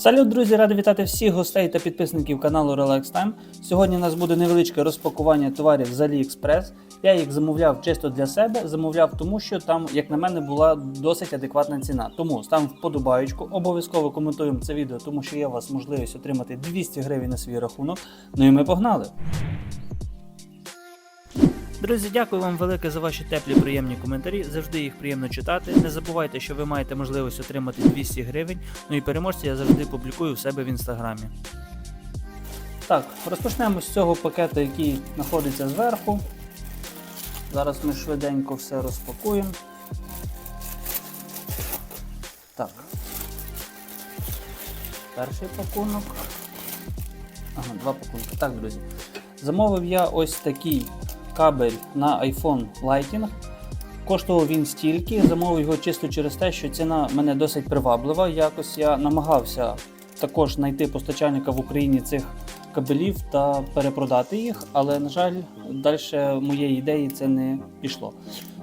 Салют, друзі! Радий вітати всіх гостей та підписників каналу Relax Time. Сьогодні у нас буде невеличке розпакування товарів з AliExpress. Я їх замовляв чисто для себе, замовляв тому, що там, як на мене, була досить адекватна ціна. Тому став вподобаючку, обов'язково коментуємо це відео, тому що є у вас можливість отримати 200 гривень на свій рахунок. Ну і ми погнали! Друзі, дякую вам велике за ваші теплі приємні коментарі. Завжди їх приємно читати. Не забувайте, що ви маєте можливість отримати 200 гривень. Ну і переможці я завжди публікую в себе в інстаграмі. Так, розпочнемо з цього пакету, який знаходиться зверху. Зараз ми швиденько все розпакуємо. Так. Перший пакунок. Ага, два пакунки. Так, друзі. Замовив я ось такий кабель на iPhone Lighting. Коштував він стільки, замовив його чисто через те, що ціна мене досить приваблива. Якось я намагався також знайти постачальника в Україні цих кабелів та перепродати їх, але, на жаль, далі моєї ідеї це не пішло.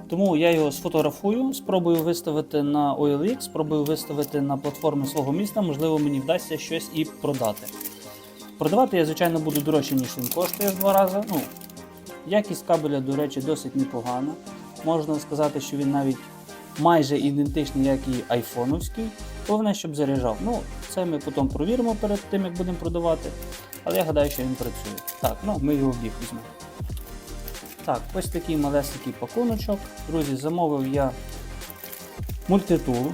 Тому я його сфотографую, спробую виставити на OLX, спробую виставити на платформи свого міста, можливо, мені вдасться щось і продати. Продавати я, звичайно, буду дорожче, ніж він коштує в два рази. Ну, Якість кабеля, до речі, досить непогана. Можна сказати, що він навіть майже ідентичний, як і айфоновський. Головне, щоб заряджав. Ну, це ми потім провіримо перед тим, як будемо продавати. Але я гадаю, що він працює. Так, ну ми його в візьмемо. Так, ось такий малесенький пакуночок. Друзі, замовив я мультитул.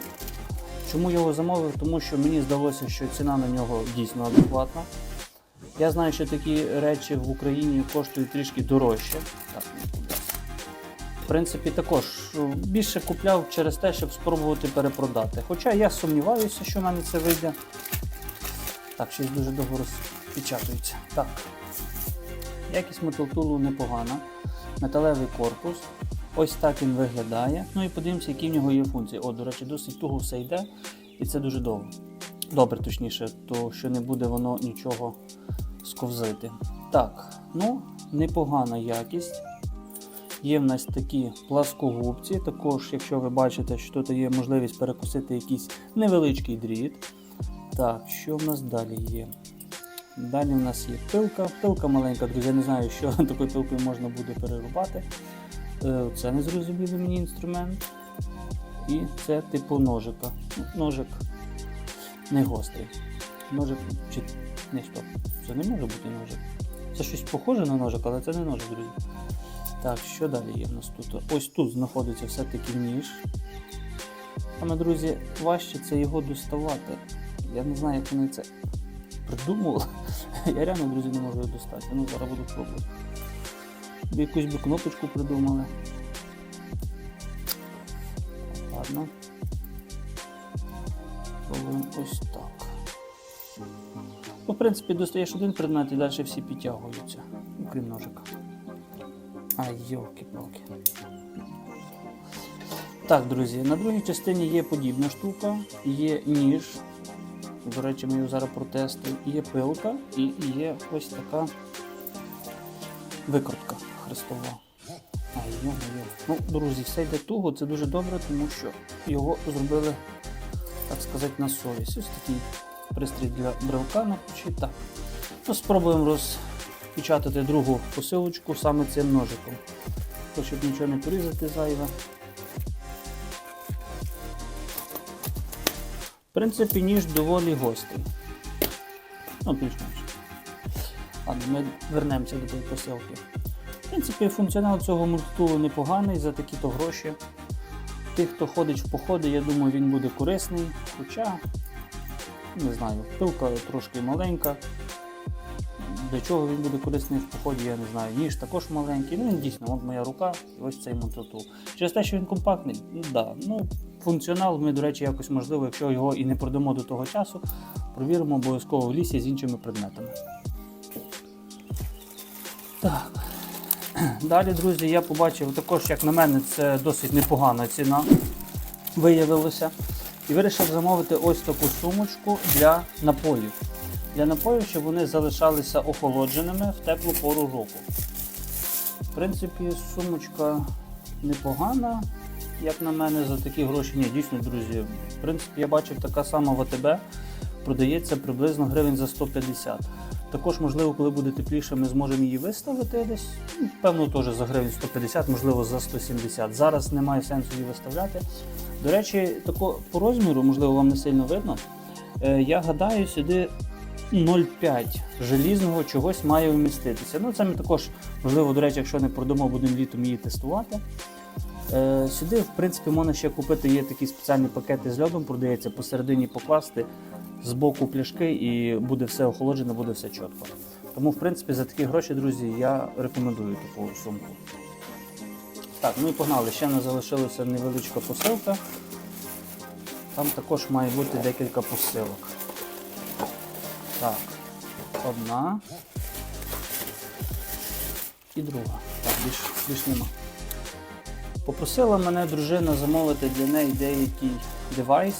Чому його замовив? Тому що мені здалося, що ціна на нього дійсно адекватна. Я знаю, що такі речі в Україні коштують трішки дорожче. Так. В принципі, також більше купляв через те, щоб спробувати перепродати. Хоча я сумніваюся, що в мене це вийде. Так, щось дуже довго розпечатується. Так. Якість мототулу непогана. Металевий корпус. Ось так він виглядає. Ну і подивимося, які в нього є функції. О, до речі, досить туго все йде, і це дуже довго. Добре, точніше, то що не буде воно нічого сковзити. Так, ну, непогана якість. Є в нас такі пласкогубці. Також, якщо ви бачите, що тут є можливість перекусити якийсь невеличкий дріт. Так, що в нас далі є? Далі в нас є пилка. Пилка маленька, друзі, я не знаю, що такою пилкою можна буде перерубати. Е, Це незрозумілий мені інструмент. І це типу ножика. Ножик не гострий. Ножик чи не стоп. Це не може бути ножик. Це щось похоже на ножик, але це не ножик, друзі. Так, що далі є в нас тут? Ось тут знаходиться все-таки ніж. Саме, друзі, важче це його доставати. Я не знаю, як вони це придумали. Я реально, друзі, не можу його достати. Ну, зараз буду пробувати. Якусь би кнопочку придумали. Ладно. Пробуємо ось так. Ну, в принципі, достаєш один предмет і далі всі підтягуються, окрім ножика. Ай, йолки-палки. Так, друзі, на другій частині є подібна штука, є ніж. До речі, ми його зараз протестуємо. Є пилка і є ось така викрутка хрестова. Ай, йо-моє. Ну, друзі, все йде туго, це дуже добре, тому що його зробили, так сказати, на совість. Ось такий пристрій для брелка на. Так. Ну, спробуємо розпечатати другу посилочку саме цим ножиком. Щоб нічого не порізати зайве. В принципі, ніж доволі гострий. Ну, більш-менш. Ладно, ми вернемося до тієї посилки. В принципі, функціонал цього мультитулу непоганий за такі-то гроші. Тих, хто ходить в походи, я думаю, він буде корисний. Хоча, не знаю, пилка трошки маленька. Для чого він буде корисний в поході, я не знаю. Ніж також маленький. Ну він дійсно, от моя рука і ось цей мультитул. Через те, що він компактний, ну да. Ну, функціонал ми, до речі, якось можливо, якщо його і не продамо до того часу, провіримо обов'язково в лісі з іншими предметами. Так. Далі, друзі, я побачив також, як на мене, це досить непогана ціна виявилося. І вирішив замовити ось таку сумочку для напоїв. Для напоїв, щоб вони залишалися охолодженими в теплу пору року. В принципі, сумочка непогана, як на мене, за такі гроші. Ні, дійсно, друзі. В принципі, я бачив така сама в АТБ. продається приблизно гривень за 150. Також, можливо, коли буде тепліше, ми зможемо її виставити десь. ну, Певно, теж за гривень 150, можливо, за 170. Зараз немає сенсу її виставляти. До речі, тако, по розміру, можливо, вам не сильно видно. Е, я гадаю, сюди 0,5 желізного чогось має вміститися. Ну, це ми також, можливо, до речі, якщо не продамо, будемо літом її тестувати. Е, сюди, в принципі, можна ще купити, є такі спеціальні пакети з льодом, продається посередині покласти з боку пляшки і буде все охолоджено, буде все чітко. Тому, в принципі, за такі гроші, друзі, я рекомендую таку сумку. Так, ну і погнали. Ще не залишилася невеличка посилка. Там також має бути декілька посилок. Так, одна і друга. Так, більш, більш нема. Попросила мене дружина замовити для неї деякий девайс.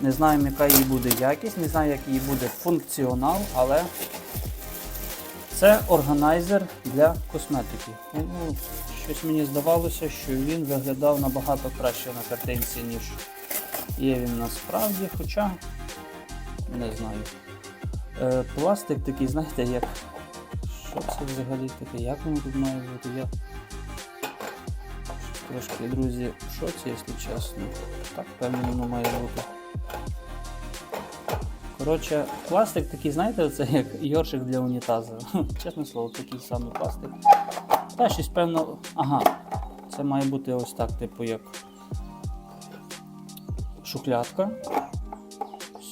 Не знаємо, яка її буде якість, не знаю, як її буде функціонал, але це органайзер для косметики. Ну, ну, щось мені здавалося, що він виглядав набагато краще на картинці, ніж є він насправді, хоча не знаю. Е, пластик такий, знаєте, як. Що це взагалі таке? Як воно тут має бути? Я трошки, друзі, в шоці, якщо чесно. Так, певно, має бути. Коротше, пластик такий, знаєте, це як йоршик для унітазу. Чесне слово, такий самий пластик. Та щось певно. Ага. Це має бути ось так, типу, як шухлядка.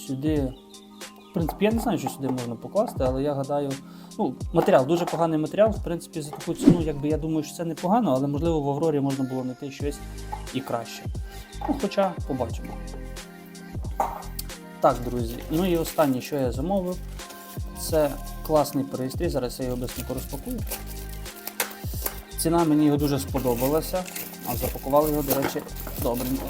Сюди. В принципі, я не знаю, що сюди можна покласти, але я гадаю. Ну, матеріал, дуже поганий матеріал. В принципі, за таку ціну, якби я думаю, що це непогано, але можливо в Аврорі можна було знайти щось і краще. Ну, хоча побачимо. Так, друзі. Ну і останнє, що я замовив, це класний пристрій. Зараз я його швидко розпакую. Ціна мені його дуже сподобалася, а запакували його, до речі, добренько.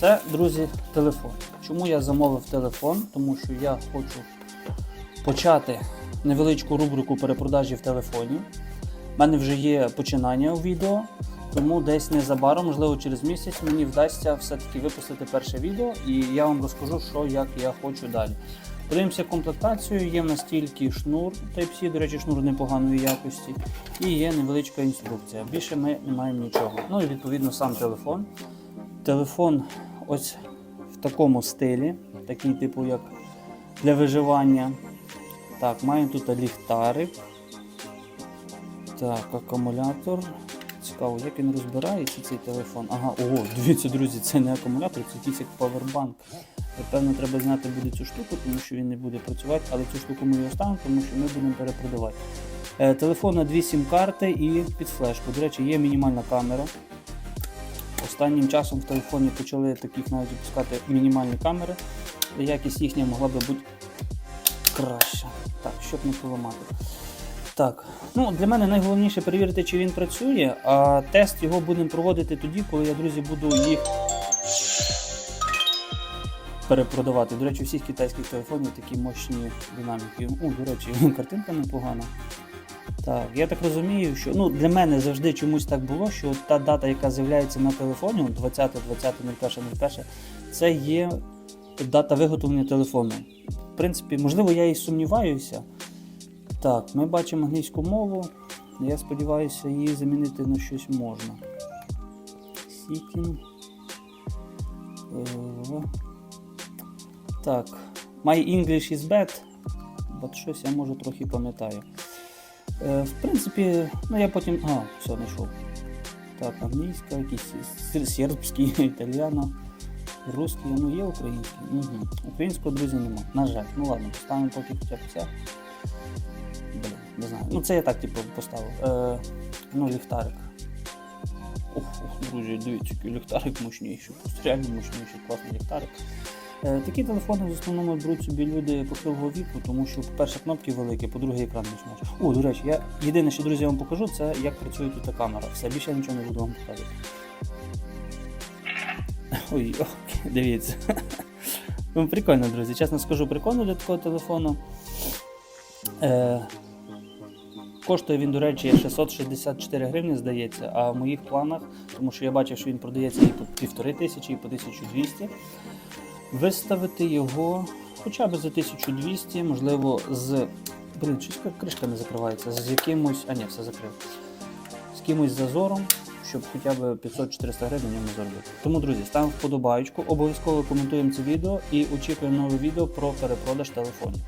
Це, друзі, телефон. Чому я замовив телефон? Тому що я хочу почати невеличку рубрику перепродажі в телефоні. У мене вже є починання у відео, тому десь незабаром, можливо, через місяць мені вдасться все-таки випустити перше відео і я вам розкажу, що як я хочу далі. Подивимося комплектацію, є в нас тільки шнур Type-C, до речі, шнур непоганої якості, і є невеличка інструкція. Більше ми не маємо нічого. Ну і відповідно сам телефон. Телефон ось в такому стилі, такий типу як для виживання. Так, маємо тут ліхтарик. Так, акумулятор. Цікаво, як він розбирається цей телефон. Ага, ого, дивіться, друзі, це не акумулятор, це якийсь як павербанк. Напевно, треба зняти буде цю штуку, тому що він не буде працювати, але цю штуку ми його ставимо, тому що ми будемо перепродавати. Е, телефон на дві сім-карти і під флешку. До речі, є мінімальна камера. Останнім часом в телефоні почали таких навіть випускати мінімальні камери. Якість їхня могла би бути краща. Так, щоб не поламати. Так, ну для мене найголовніше перевірити, чи він працює, а тест його будемо проводити тоді, коли я, друзі, буду їх перепродавати. До речі, всіх китайських телефонів такі мощні динаміки. О, до речі, картинка непогана. Так, я так розумію, що ну, для мене завжди чомусь так було, що та дата, яка з'являється на телефоні, 20, 20, 01, 01, це є дата виготовлення телефону. В принципі, можливо, я і сумніваюся. Так, ми бачимо англійську мову. Я сподіваюся, її замінити на щось можна. Sitting. Е, Так. My English is bad. От щось я може трохи пам'ятаю. Е, В принципі, ну я потім. А, все, знайшов. Так, англійська, якийсь сер- сербський, італіано, русський, ну є український. Угу. Українського, друзі, нема. На жаль. Ну ладно, поставимо поки хоча б це. Блін, не знаю. Ну це я так типу поставив. Е, ну, ліхтарик. Ох, ох, друзі, дивіться, який ліхтарик мощніший. Просто реально мощніший, класний ліхтарик. Е, Такі телефони в основному беруть собі люди похилого віку, тому що, по-перше, кнопки великі, по-друге, екран більш менш. О, до речі, я єдине, що друзі я вам покажу, це як працює тут камера. Все, більше я нічого не буду вам показувати. Ой, ох, дивіться. Ну, прикольно, друзі. Чесно скажу, прикольно для такого телефону. Е, Коштує він, до речі, 664 гривні, здається, а в моїх планах, тому що я бачив, що він продається і по півтори тисячі, і по 1200. виставити його хоча б за 1200, можливо, з. Блін, щось кришка не закривається. З якимось. А ні, все закрив. З якимось зазором, щоб хоча б 500-400 гривень на ньому заробити. Тому, друзі, ставимо вподобайку, обов'язково коментуємо це відео і очікуємо нове відео про перепродаж телефонів.